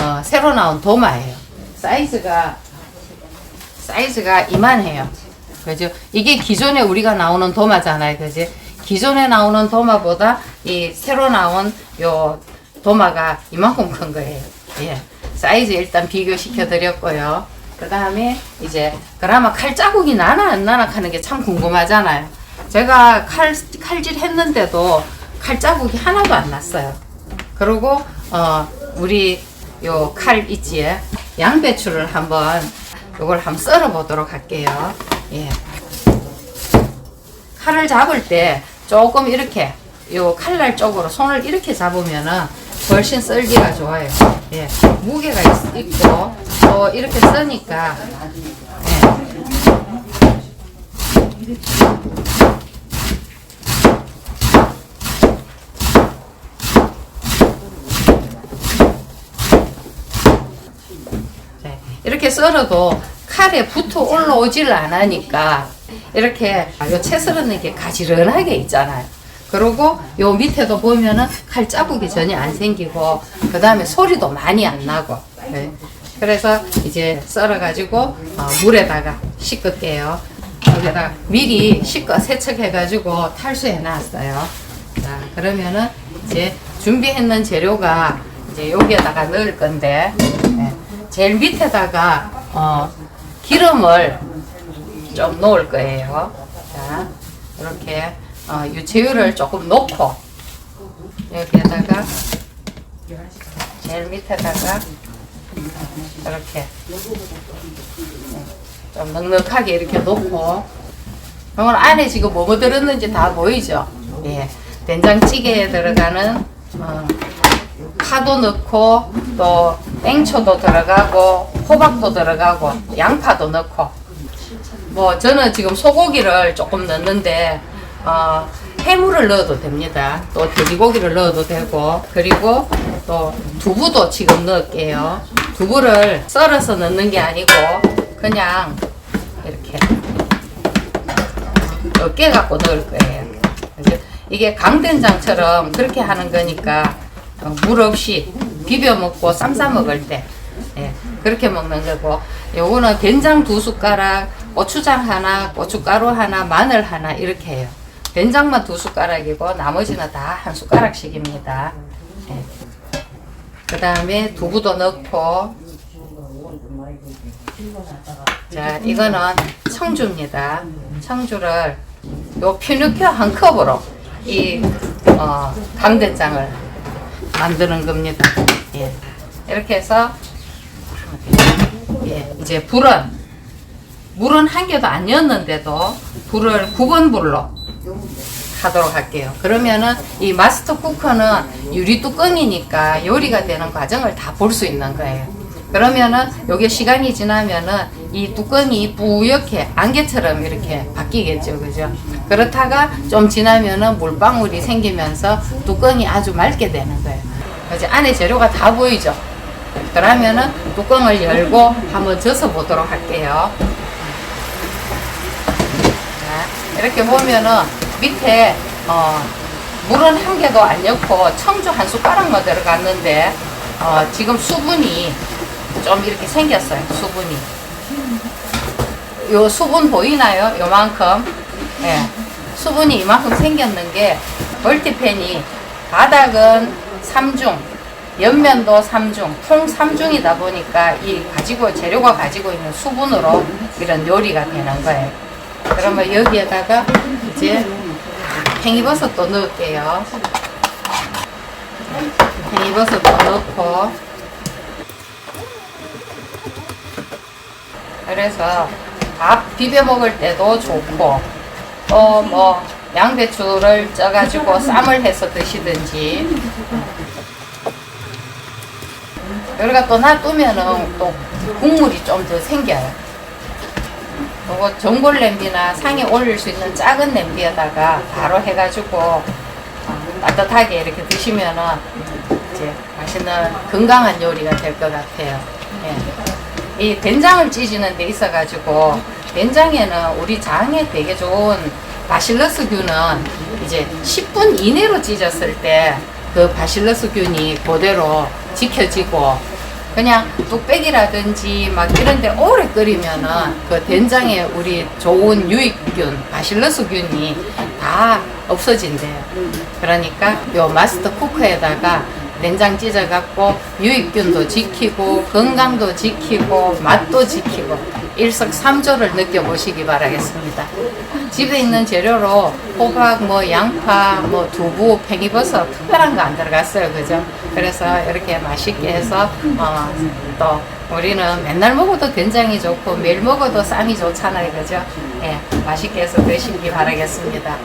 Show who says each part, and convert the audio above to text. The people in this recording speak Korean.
Speaker 1: 어, 새로 나온 도마예요. 사이즈가 사이즈가 이만해요. 그죠? 이게 기존에 우리가 나오는 도마잖아요. 그지? 기존에 나오는 도마보다 이 새로 나온 요 도마가 이만큼 큰 거예요. 예. 사이즈 일단 비교시켜 드렸고요. 그 다음에 이제 그나마 칼 자국이 나나 안 나나 하는 게 참 궁금하잖아요. 제가 칼, 칼질 했는데도 칼 자국이 하나도 안 났어요. 그리고, 어, 우리 요 칼 있지에 양배추를 한번 요걸 한번 썰어 보도록 할게요. 예. 칼을 잡을 때 조금 이렇게 요 칼날 쪽으로 손을 이렇게 잡으면은 훨씬 썰기가 좋아요. 예. 무게가 있, 있고 또 이렇게 쓰니까 예. 네. 썰어도 칼에 붙어 올라오질 않으니까 이렇게 요채 썰는 게 가지런하게 있잖아요. 그리고 요 밑에도 보면은 칼 자국이 전혀 안 생기고 그 다음에 소리도 많이 안 나고 네. 그래서 이제 썰어가지고 어, 물에다가 씻을게요. 여기다가 미리 씻고 세척해가지고 탈수해 놨어요. 자 그러면은 이제 준비했는 재료가 이제 여기에다가 넣을 건데 네. 제일 밑에다가 어, 기름을 좀 넣을 거예요. 자, 이렇게 어, 유채유를 조금 넣고 여기에다가 제일 밑에다가 이렇게 네, 좀 넉넉하게 이렇게 놓고 이건 안에 지금 뭐뭐 들었는지 다 보이죠? 예, 된장찌개에 들어가는 어, 파도 넣고 또 땡초도 들어가고 호박도 들어가고 양파도 넣고 뭐 저는 지금 소고기를 조금 넣는데 어, 해물을 넣어도 됩니다. 또 돼지고기를 넣어도 되고 그리고 또 두부도 지금 넣을게요. 두부를 썰어서 넣는 게 아니고 그냥 이렇게 어깨 갖고 넣을 거예요. 이게 강된장처럼 그렇게 하는 거니까 어, 물 없이 비벼 먹고 쌈 싸 먹을 때. 예, 그렇게 먹는 거고. 요거는 된장 두 숟가락 고추장 하나 고춧가루 하나 마늘 하나 이렇게 해요. 된장만 두 숟가락이고 나머지는 다 한 숟가락씩입니다. 예. 그 다음에 두부도 넣고. 자 이거는 청주입니다. 청주를 요 피누큐 한 컵으로 이 어, 강된장을 만드는 겁니다. 예. 이렇게 해서 예, 이제 불은 물은 한 개도 아니었는데도 불을 9번 불로 하도록 할게요. 그러면은 이 마스터 쿠커는 유리 뚜껑이니까 요리가 되는 과정을 다 볼 수 있는 거예요. 그러면은 요게 시간이 지나면은 이 뚜껑이 뿌옇게 안개처럼 이렇게 바뀌겠죠. 그죠? 그렇다가 좀 지나면은 물방울이 생기면서 뚜껑이 아주 맑게 되는 거예요. 이제 안에 재료가 다 보이죠? 그러면은 뚜껑을 열고 한번 져서 보도록 할게요. 자, 이렇게 보면은 밑에 어, 물은 한 개도 안 넣고 청주 한 숟가락만 들어갔는데 어, 지금 수분이 좀 이렇게 생겼어요. 수분이. 요 수분 보이나요? 요만큼. 예. 수분이 이만큼 생겼는 게 멀티팬이 바닥은 3중, 옆면도 3중, 통 3중이다 보니까 이 가지고 재료가 가지고 있는 수분으로 이런 요리가 되는 거예요. 그러면 여기에다가 이제 팽이버섯도 넣을게요. 팽이버섯도 넣고 그래서 밥 비벼 먹을 때도 좋고 또뭐 양배추를 쪄가지고 쌈을 해서 드시든지 여기가 또 놔두면은 또 국물이 좀 더 생겨요. 그리고 전골 냄비나 상에 올릴 수 있는 작은 냄비에다가 바로 해가지고 어, 따뜻하게 이렇게 드시면은 이제 맛있는 건강한 요리가 될 것 같아요. 예. 이 된장을 찌지는 데 있어가지고 된장에는 우리 장에 되게 좋은 바실러스균은 이제 10분 이내로 찢었을 때 그 바실러스균이 그대로 지켜지고 그냥 뚝배기라든지 막 이런 데 오래 끓이면은 그 된장에 우리 좋은 유익균, 바실러스균이 다 없어진대요. 그러니까 요 마스터 쿠커에다가 된장 찢어갖고 유익균도 지키고 건강도 지키고 맛도 지키고 일석삼조를 느껴보시기 바라겠습니다. 집에 있는 재료로 호박, 뭐 양파, 뭐 두부, 팽이버섯 특별한 거 안 들어갔어요, 그죠? 그래서 이렇게 맛있게 해서 어, 또 우리는 맨날 먹어도 된장이 좋고 매일 먹어도 쌈이 좋잖아요, 그죠? 예, 맛있게 해서 드시기 바라겠습니다.